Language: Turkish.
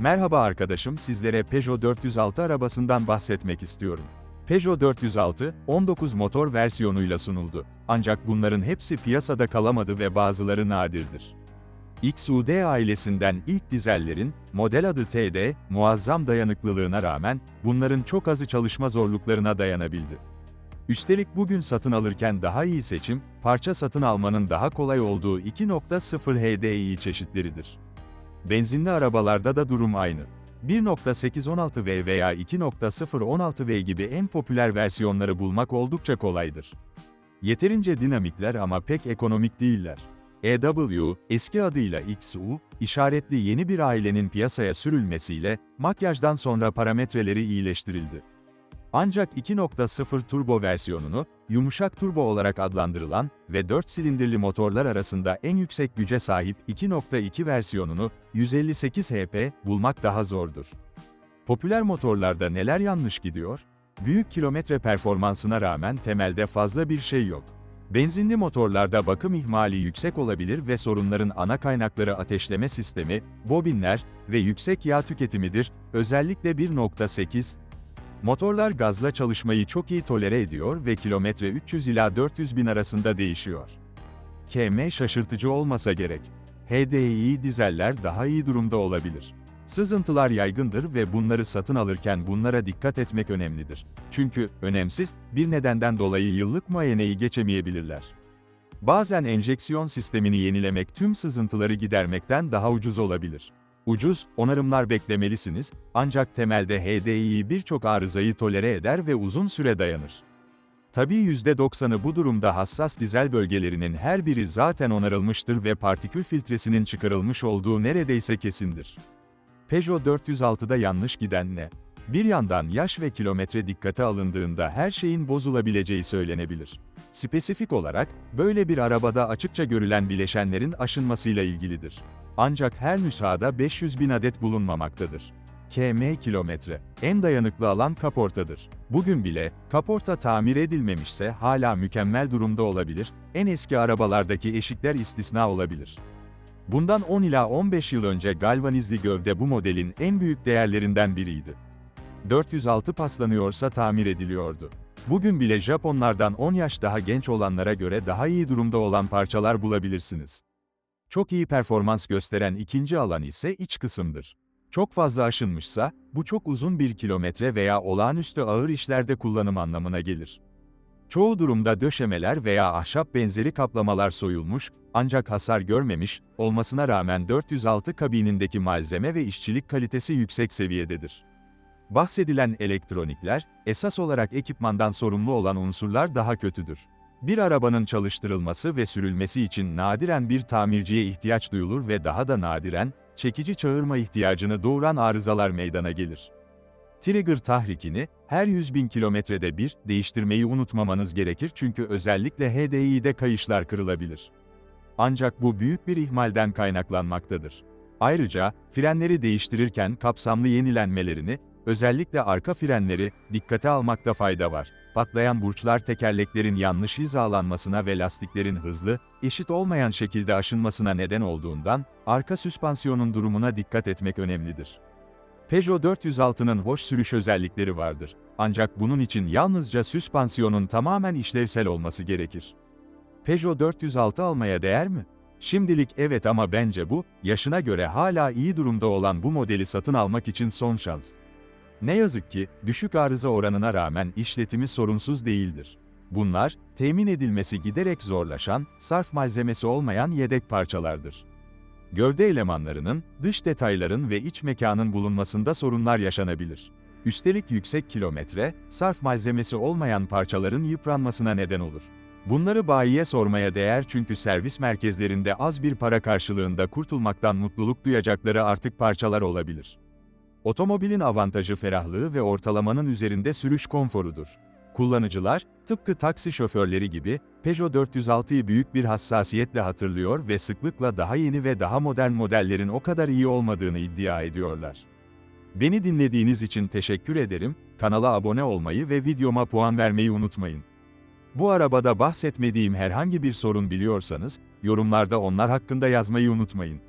Merhaba arkadaşım sizlere Peugeot 406 arabasından bahsetmek istiyorum. Peugeot 406, 19 motor versiyonuyla sunuldu. Ancak bunların hepsi piyasada kalamadı ve bazıları nadirdir. XUD ailesinden ilk dizellerin, model adı TD, muazzam dayanıklılığına rağmen, bunların çok azı çalışma zorluklarına dayanabildi. Üstelik bugün satın alırken daha iyi seçim, parça satın almanın daha kolay olduğu 2.0 HDI çeşitleridir. Benzinli arabalarda da durum aynı. 1.816V veya 2.016V gibi en popüler versiyonları bulmak oldukça kolaydır. Yeterince dinamikler ama pek ekonomik değiller. EW, eski adıyla XU, işaretli yeni bir ailenin piyasaya sürülmesiyle, makyajdan sonra parametreleri iyileştirildi. Ancak 2.0 turbo versiyonunu, yumuşak turbo olarak adlandırılan ve 4 silindirli motorlar arasında en yüksek güce sahip 2.2 versiyonunu, 158 HP, bulmak daha zordur. Popüler motorlarda neler yanlış gidiyor? Büyük kilometre performansına rağmen temelde fazla bir şey yok. Benzinli motorlarda bakım ihmali yüksek olabilir ve sorunların ana kaynakları ateşleme sistemi, bobinler ve yüksek yağ tüketimidir, özellikle 1.8, Motorlar gazla çalışmayı çok iyi tolere ediyor ve kilometre 300 ila 400 bin arasında değişiyor. KM şaşırtıcı olmasa gerek. HDI dizeller daha iyi durumda olabilir. Sızıntılar yaygındır ve bunları satın alırken bunlara dikkat etmek önemlidir. Çünkü, önemsiz, bir nedenden dolayı yıllık muayeneyi geçemeyebilirler. Bazen enjeksiyon sistemini yenilemek tüm sızıntıları gidermekten daha ucuz olabilir. Ucuz, onarımlar beklemelisiniz, ancak temelde HDI birçok arızayı tolere eder ve uzun süre dayanır. Tabii %90'ı bu durumda hassas dizel bölgelerinin her biri zaten onarılmıştır ve partikül filtresinin çıkarılmış olduğu neredeyse kesindir. Peugeot 406'da yanlış giden ne? Bir yandan yaş ve kilometre dikkate alındığında her şeyin bozulabileceği söylenebilir. Spesifik olarak, böyle bir arabada açıkça görülen bileşenlerin aşınmasıyla ilgilidir. Ancak her nüshada 500 bin adet bulunmamaktadır. km kilometre. En dayanıklı alan kaportadır. Bugün bile, kaporta tamir edilmemişse hala mükemmel durumda olabilir, en eski arabalardaki eşikler istisna olabilir. Bundan 10 ila 15 yıl önce galvanizli gövde bu modelin en büyük değerlerinden biriydi. 406 paslanıyorsa tamir ediliyordu. Bugün bile Japonlardan 10 yaş daha genç olanlara göre daha iyi durumda olan parçalar bulabilirsiniz. Çok iyi performans gösteren ikinci alan ise iç kısımdır. Çok fazla aşınmışsa, bu çok uzun bir kilometre veya olağanüstü ağır işlerde kullanım anlamına gelir. Çoğu durumda döşemeler veya ahşap benzeri kaplamalar soyulmuş, ancak hasar görmemiş, olmasına rağmen 406 kabinindeki malzeme ve işçilik kalitesi yüksek seviyededir. Bahsedilen elektronikler, esas olarak ekipmandan sorumlu olan unsurlar daha kötüdür. Bir arabanın çalıştırılması ve sürülmesi için nadiren bir tamirciye ihtiyaç duyulur ve daha da nadiren, çekici çağırma ihtiyacını doğuran arızalar meydana gelir. Trigger tahrikini, her 100 bin kilometrede bir, değiştirmeyi unutmamanız gerekir çünkü özellikle HDI'de kayışlar kırılabilir. Ancak bu büyük bir ihmalden kaynaklanmaktadır. Ayrıca, frenleri değiştirirken kapsamlı yenilenmelerini, özellikle arka frenleri, dikkate almakta fayda var. Patlayan burçlar tekerleklerin yanlış hizalanmasına ve lastiklerin hızlı, eşit olmayan şekilde aşınmasına neden olduğundan, arka süspansiyonun durumuna dikkat etmek önemlidir. Peugeot 406'nın hoş sürüş özellikleri vardır. Ancak bunun için yalnızca süspansiyonun tamamen işlevsel olması gerekir. Peugeot 406 almaya değer mi? Şimdilik evet ama bence bu, yaşına göre hala iyi durumda olan bu modeli satın almak için son şans. Ne yazık ki, düşük arıza oranına rağmen işletimi sorunsuz değildir. Bunlar, temin edilmesi giderek zorlaşan, sarf malzemesi olmayan yedek parçalardır. Gövde elemanlarının, dış detayların ve iç mekanın bulunmasında sorunlar yaşanabilir. Üstelik yüksek kilometre, sarf malzemesi olmayan parçaların yıpranmasına neden olur. Bunları bayiye sormaya değer çünkü servis merkezlerinde az bir para karşılığında kurtulmaktan mutluluk duyacakları artık parçalar olabilir. Otomobilin avantajı ferahlığı ve ortalamanın üzerinde sürüş konforudur. Kullanıcılar, tıpkı taksi şoförleri gibi, Peugeot 406'yı büyük bir hassasiyetle hatırlıyor ve sıklıkla daha yeni ve daha modern modellerin o kadar iyi olmadığını iddia ediyorlar. Beni dinlediğiniz için teşekkür ederim, kanala abone olmayı ve videoma puan vermeyi unutmayın. Bu arabada bahsetmediğim herhangi bir sorun biliyorsanız, yorumlarda onlar hakkında yazmayı unutmayın.